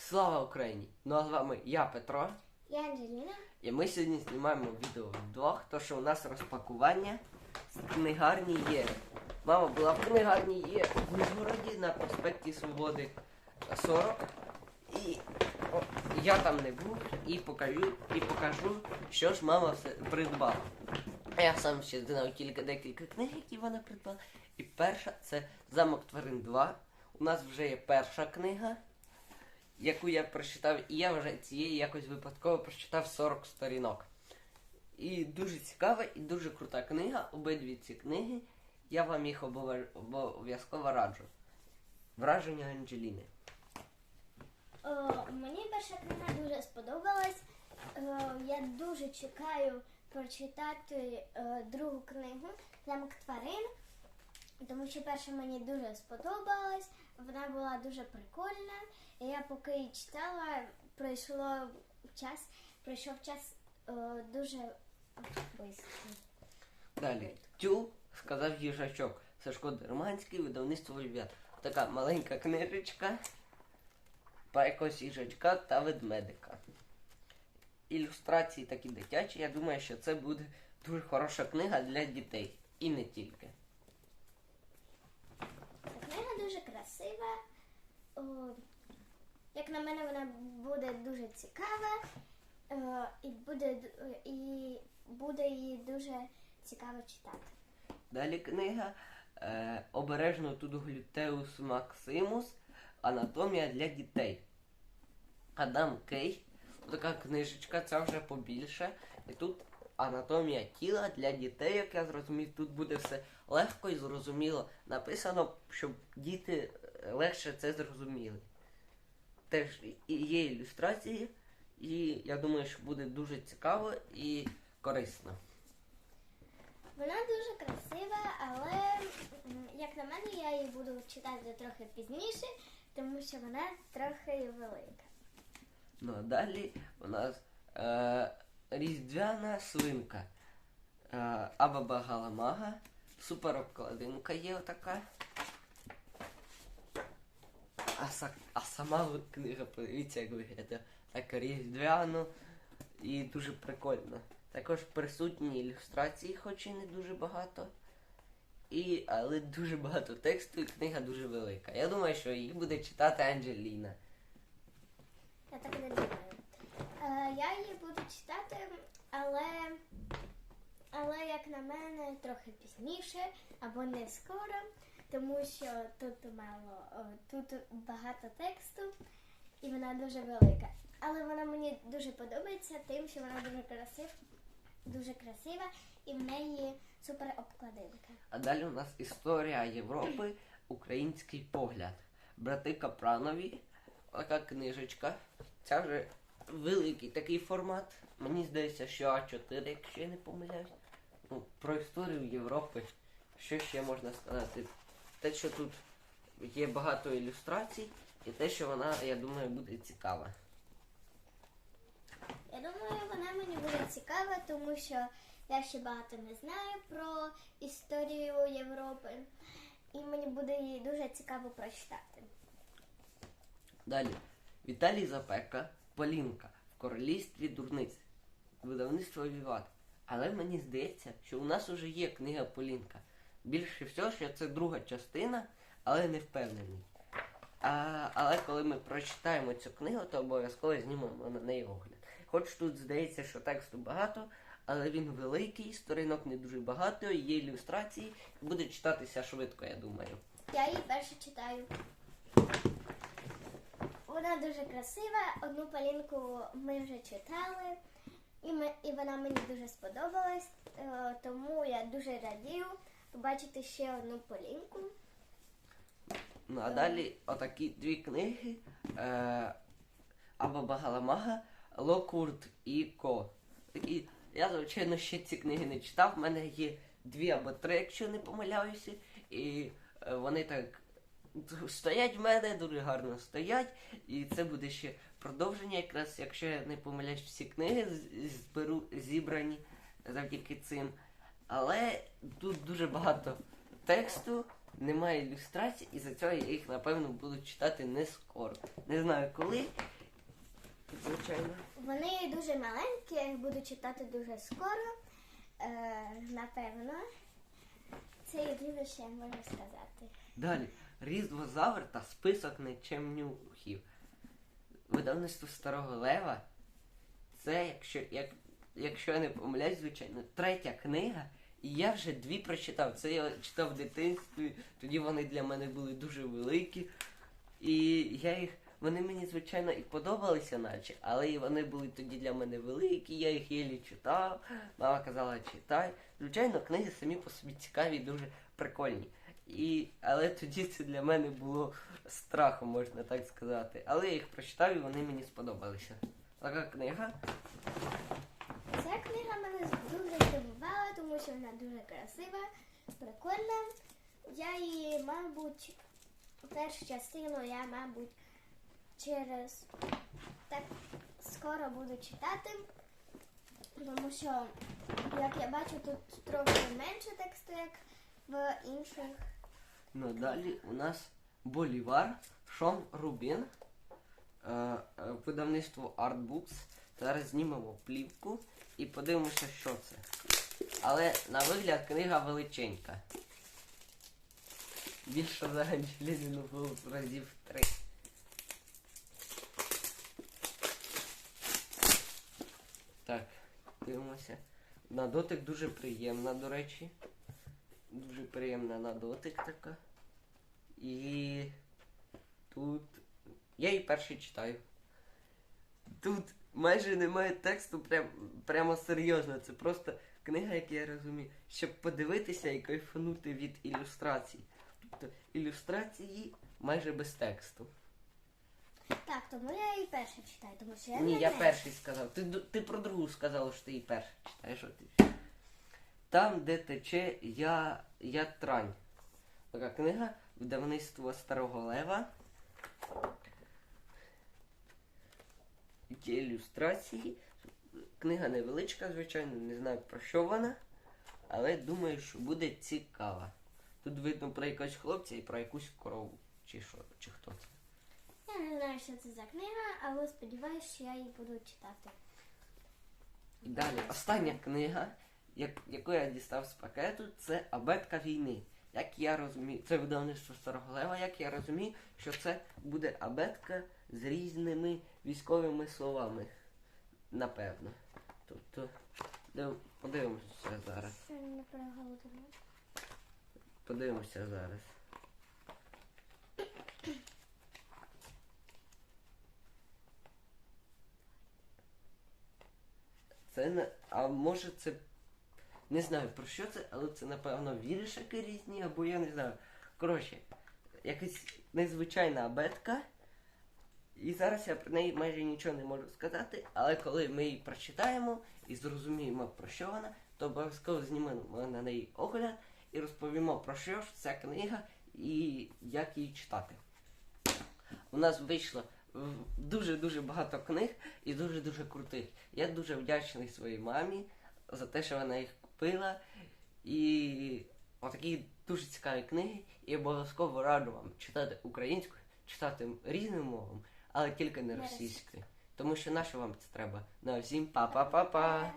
Слава Україні! Ну а з вами я, Петро, Я Анжеліна. і ми сьогодні знімаємо відео вдвох, то що у нас розпакування з книгарні є. Мама була в книгарні є в Міжгороді на проспекті Свободи 40. І о, я там не був і покажу, і покажу, що ж мама все придбала. Я сам ще знав тільки декілька книг, які вона придбала. І перша це Замок тварин 2. У нас вже є перша книга, яку я прочитав, і я вже цієї якось випадково прочитав 40 сторінок. І дуже цікава і дуже крута книга. Обидві ці книги. Я вам їх обов'я- обов'язково раджу. Враження Анджеліни. О, мені перша книга дуже сподобалась. О, я дуже чекаю прочитати е, другу книгу Замок тварин, тому що перша мені дуже сподобалась. Вона була дуже прикольна. І я поки її читала, пройшло час, пройшов час е, дуже швидко. Далі. Тю, сказав їжачок. Сашко Дерманський, видавництво Львів. Така маленька книжечка про якогось їжачка та ведмедика. Ілюстрації такі дитячі. Я думаю, що це буде дуже хороша книга для дітей. І не тільки. Ця книга дуже красива. О, як на мене, вона буде дуже цікава. Е, і, буде, і буде її дуже цікаво читати. Далі книга е, Обережно тут глютеус максимус. Анатомія для дітей. Адам Кей. Така книжечка, це вже побільше. І тут анатомія тіла для дітей, як я зрозумів, тут буде все легко і зрозуміло. Написано, щоб діти легше це зрозуміли. Теж є ілюстрації, і я думаю, що буде дуже цікаво і корисно. Вона дуже красива, але як на мене, я її буду читати трохи пізніше, тому що вона трохи велика. Ну а далі у нас е, різдвяна свинка. Е, Абаба Галамага. Супер обкладинка є отака. А, са, а сама книга, подивіться, як виглядає. Так різдвяно і дуже прикольно. Також присутні ілюстрації, хоч і не дуже багато. І, але дуже багато тексту, і книга дуже велика. Я думаю, що її буде читати Анджеліна. Я так не думаю. Е, я її буду читати, але, але як на мене, трохи пізніше або не скоро, тому що тут мало, тут багато тексту і вона дуже велика. Але вона мені дуже подобається тим, що вона дуже красива, дуже красива і в неї супер обкладинка. А далі у нас історія Європи, український погляд. Брати Капранові, така книжечка. Це вже великий такий формат. Мені здається, що А4, якщо я не помиляюсь. Ну, про історію Європи. Що ще можна сказати? Те, що тут є багато ілюстрацій, і те, що вона, я думаю, буде цікава. Я думаю, вона мені буде цікава, тому що я ще багато не знаю про історію Європи, і мені буде її дуже цікаво прочитати. Далі. Віталій Запека, Полінка в королівстві дурниць. Видавництво Віват. Але мені здається, що у нас уже є книга Полінка. Більше всього, що це друга частина, але не впевнений. А, але коли ми прочитаємо цю книгу, то обов'язково знімемо на неї огляд. Хоч тут здається, що тексту багато, але він великий, сторінок не дуже багато, є ілюстрації, буде читатися швидко, я думаю. Я її перше читаю. Вона дуже красива. Одну палінку ми вже читали, і, ми, і вона мені дуже сподобалась. Е, Тому я дуже радію побачити ще одну полінку. Ну а далі отакі дві книги е, або Багаламага, Локурт і Ко. Такі, я, звичайно, ще ці книги не читав. В мене є дві або три, якщо не помиляюся. І е, вони так стоять в мене, дуже гарно стоять. І це буде ще продовження, якраз, якщо я не помиляюсь, всі книги зберу зібрані завдяки цим. Але тут дуже багато тексту, немає ілюстрацій, і за цього я їх, напевно, буду читати не скоро. Не знаю коли. звичайно. Вони дуже маленькі, я їх буду читати дуже скоро. Е, напевно. Це єдине, що я можу сказати. Далі. Різдвозавр та список нечемнюхів. Видавництво Старого Лева. Це, якщо, як, якщо я не помиляюсь, звичайно, третя книга. І я вже дві прочитав. Це я читав в дитинстві, тоді вони для мене були дуже великі. І я їх. Вони мені, звичайно, і подобалися, наче, але і вони були тоді для мене великі, я їх єлі читав. Мама казала, читай. Звичайно, книги самі по собі цікаві і дуже прикольні. І, але тоді це для мене було страхом, можна так сказати. Але я їх прочитав і вони мені сподобалися. Така книга. Ця книга мене дуже тому що вона дуже красива, прикольна. Я її, мабуть, першу частину я, мабуть, через так скоро буду читати, тому що, як я бачу, тут трохи менше тексту, як в інших. Ну далі у нас Болівар, Шон Рубін, е, е, видавництво Artbooks. Зараз знімемо плівку і подивимося, що це. Але на вигляд книга величенька. Більше за Анджеліну було разів три. Так, дивимося. На дотик дуже приємна, до речі. Дуже приємна на дотик така. І тут. Я її перший читаю. Тут майже немає тексту, прям, прямо серйозно. Це просто книга, як я розумію, щоб подивитися і кайфанути від ілюстрацій. Тобто ілюстрації майже без тексту. Так, тому я її перша читаю, тому що я Ні, не я знаю. перший сказав. Ти, ти про другу сказала, що ти її перший читаєш. От і. Там, де тече я, я трань. Така книга видавництво Старого Лева. Є ілюстрації. Книга невеличка, звичайно, не знаю про що вона, але думаю, що буде цікава. Тут видно про якогось хлопця і про якусь корову. Чи що, чи хто це. Я не знаю, що це за книга, але сподіваюся, що я її буду читати. І далі остання книга, як, яку я дістав з пакету, це Абетка війни. Як я розумію, це видавництво Старого Лева, як я розумію, що це буде абетка з різними військовими словами. Напевно. Тобто, подивимося зараз. Переголодимо. Подивимося зараз. Це не. А може це. Не знаю про що це, але це напевно віршики різні, або я не знаю. Коротше, якась незвичайна абетка. І зараз я про неї майже нічого не можу сказати, але коли ми її прочитаємо і зрозуміємо про що вона, то обов'язково знімемо на неї огляд і розповімо про що ж ця книга і як її читати. У нас вийшло дуже-дуже багато книг і дуже-дуже крутих. Я дуже вдячний своїй мамі за те, що вона їх купила. І отакі дуже цікаві книги. І обов'язково раджу вам читати українською, читати різними мовами, але тільки не російською. Тому що на що вам це треба? На всім па-па-па-па!